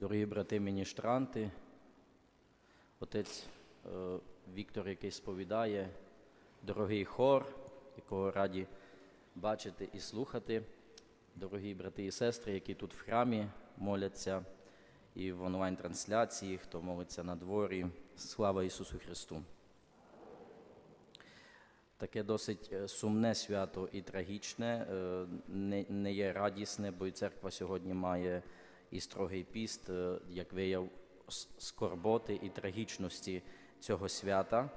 Дорогі брати міністранти, отець е, Віктор, який сповідає, дорогий хор, якого раді бачити і слухати, дорогі брати і сестри, які тут в храмі моляться, і в онлайн-трансляції, хто молиться на дворі. Слава Ісусу Христу! Таке досить е, сумне свято і трагічне, е, не, є радісне, бо і церква сьогодні має і строгий піст, е, як вияв скорботи і трагічності цього свята.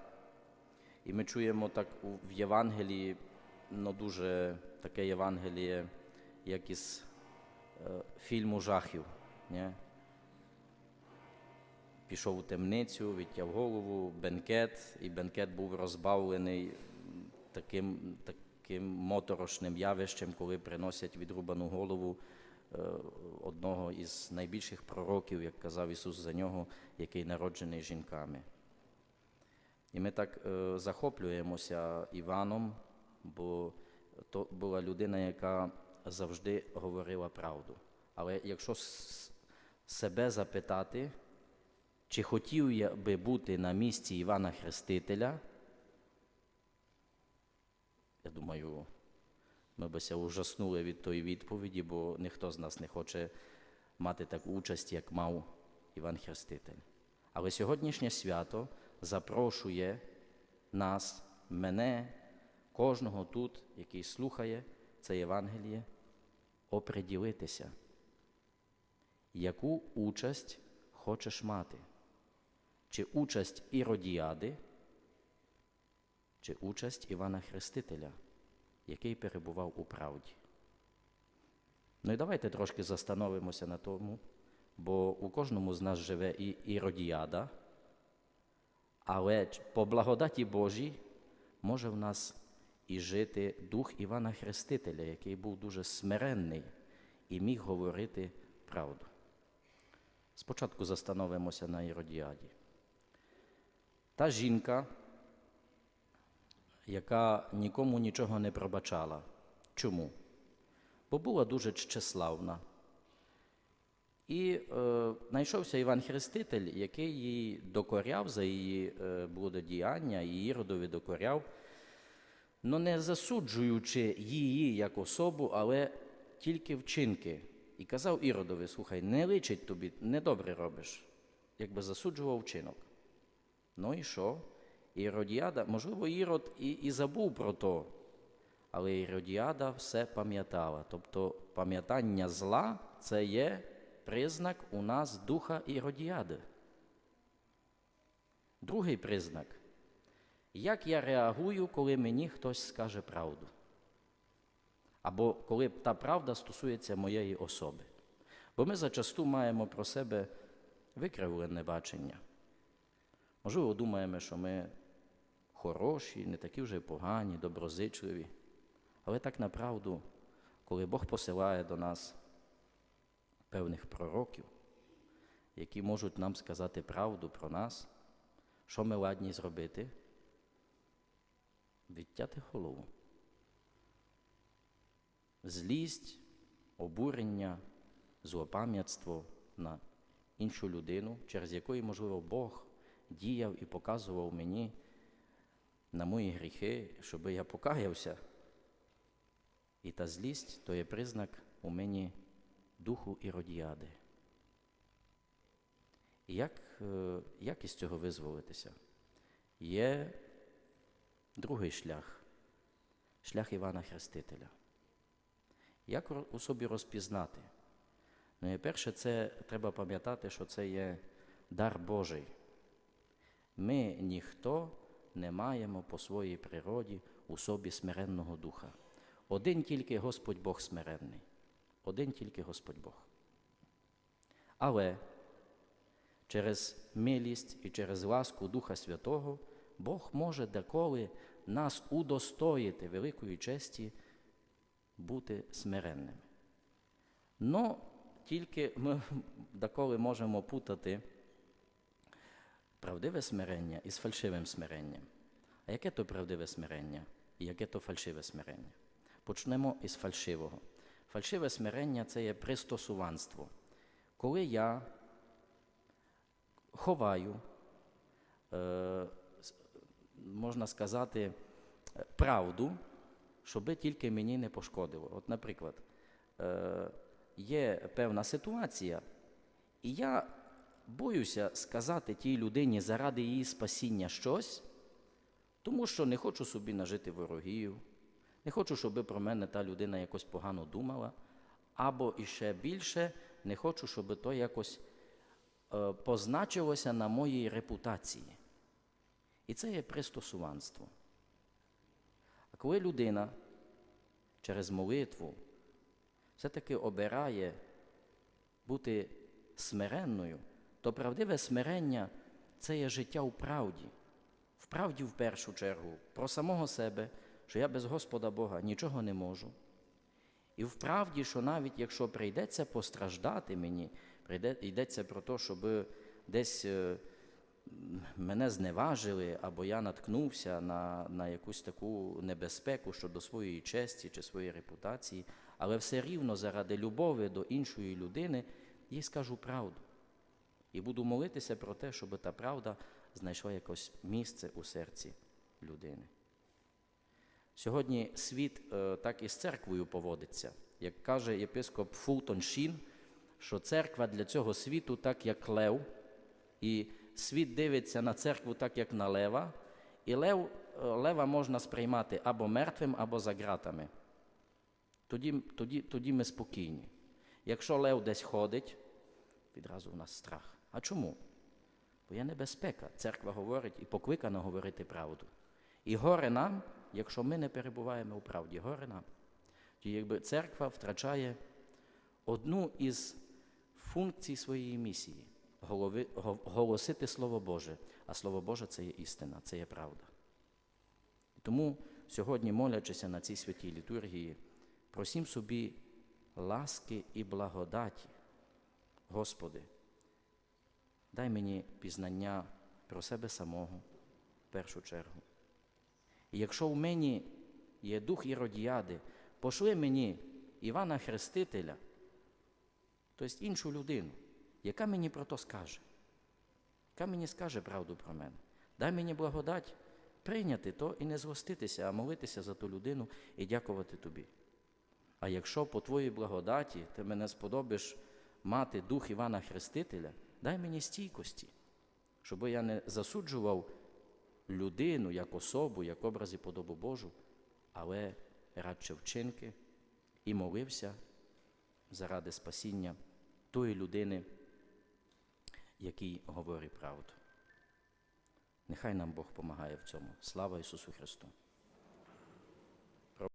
І ми чуємо так в Євангелії, ну дуже таке Євангеліє, як із е, фільму жахів. Ні? Пішов у темницю, відтяв голову, бенкет, і бенкет був розбавлений таким, таким моторошним явищем, коли приносять відрубану голову одного із найбільших пророків, як казав Ісус за нього, який народжений жінками. І ми так е, захоплюємося Іваном, бо то була людина, яка завжди говорила правду. Але якщо себе запитати, чи хотів я би бути на місці Івана Хрестителя, я думаю, ми б ся ужаснули від тої відповіді, бо ніхто з нас не хоче мати таку участь, як мав Іван Хреститель. Але сьогоднішнє свято запрошує нас, мене, кожного тут, який слухає це Євангеліє, оприділитися, яку участь хочеш мати. Чи участь Іродіади, чи участь Івана Хрестителя, який перебував у правді. Ну і давайте трошки застановимося на тому, бо у кожному з нас живе і Іродіада, але по благодаті Божій може в нас і жити дух Івана Хрестителя, який був дуже смиренний і міг говорити правду. Спочатку застановимося на Іродіаді. Та жінка, яка нікому нічого не пробачала. Чому? Бо була дуже ччеславна. І е, знайшовся Іван Хреститель, який їй докоряв за її е, блудодіяння, і Іродові докоряв, ну не засуджуючи її як особу, але тільки вчинки. І казав Іродові, слухай, не личить тобі, недобре робиш, якби засуджував вчинок. Ну і що? Іродіада, можливо, Ірод і, і забув про то, але Іродіада все пам'ятала. Тобто пам'ятання зла це є признак у нас духа Іродіади. Другий признак. Як я реагую, коли мені хтось скаже правду? Або коли та правда стосується моєї особи. Бо ми зачасту маємо про себе викривлене бачення. Можливо, думаємо, що ми хороші, не такі вже погані, доброзичливі. Але так направду, коли Бог посилає до нас певних пророків, які можуть нам сказати правду про нас, що ми ладні зробити? Відтяти голову. Злість, обурення, злопам'ятство на іншу людину, через якої, можливо, Бог діяв і показував мені на мої гріхи, щоб я покаявся. І та злість то є признак у мені духу іродіади. І як, е, як із цього визволитися? Є другий шлях шлях Івана Хрестителя. Як у собі розпізнати? Ну, і перше, це треба пам'ятати, що це є дар Божий. Ми ніхто не маємо по своїй природі у собі смиренного духа. Один тільки Господь Бог смиренний. Один тільки Господь Бог. Але через милість і через ласку Духа Святого Бог може деколи нас удостоїти великої честі бути смиренними. Но тільки ми деколи можемо путати правдиве смирення із фальшивим смиренням. А яке то правдиве смирення і яке то фальшиве смирення? Почнемо із фальшивого. Фальшиве смирення це є пристосуванство. Коли я ховаю, е, можна сказати, правду, щоби тільки мені не пошкодило. От, наприклад, е, є певна ситуація, і я боюся сказати тій людині заради її спасіння щось, тому що не хочу собі нажити ворогів, не хочу, щоб про мене та людина якось погано думала, або іще більше не хочу, щоб то якось е, позначилося на моїй репутації. І це є пристосуванство. А коли людина через молитву все-таки обирає бути смиренною, то правдиве смирення це є життя у правді. В правді в першу чергу, про самого себе, що я без Господа Бога нічого не можу. І в правді, що навіть якщо прийдеться постраждати мені, прийде, йдеться про те, щоб десь е, мене зневажили, або я наткнувся на, на якусь таку небезпеку щодо своєї честі чи своєї репутації, але все рівно заради любові до іншої людини їй скажу правду. І буду молитися про те, щоб та правда знайшла якось місце у серці людини. Сьогодні світ е, так і з церквою поводиться. Як каже єпископ Фултон Шін, що церква для цього світу так, як лев, і світ дивиться на церкву так, як на лева, і лев, е, лева можна сприймати або мертвим, або за ґратами. Тоді, тоді, тоді ми спокійні. Якщо лев десь ходить, відразу в нас страх. А чому? Бо є небезпека. Церква говорить і покликана говорити правду. І горе нам, якщо ми не перебуваємо у правді, горе нам. Тоді якби церква втрачає одну із функцій своєї місії голови, голосити Слово Боже. А Слово Боже це є істина, це є правда. Тому сьогодні, молячися на цій святій літургії, просім собі ласки і благодаті. Господи, дай мені пізнання про себе самого в першу чергу. І якщо в мені є дух Іродіади, пошли мені Івана Хрестителя, тобто іншу людину, яка мені про то скаже, яка мені скаже правду про мене. Дай мені благодать прийняти то і не згоститися, а молитися за ту людину і дякувати тобі. А якщо по твоїй благодаті ти мене сподобиш мати дух Івана Хрестителя, дай мені стійкості, щоб я не засуджував людину як особу, як образ і подобу Божу, але радше вчинки і молився заради спасіння тої людини, який говорить правду. Нехай нам Бог помагає в цьому. Слава Ісусу Христу!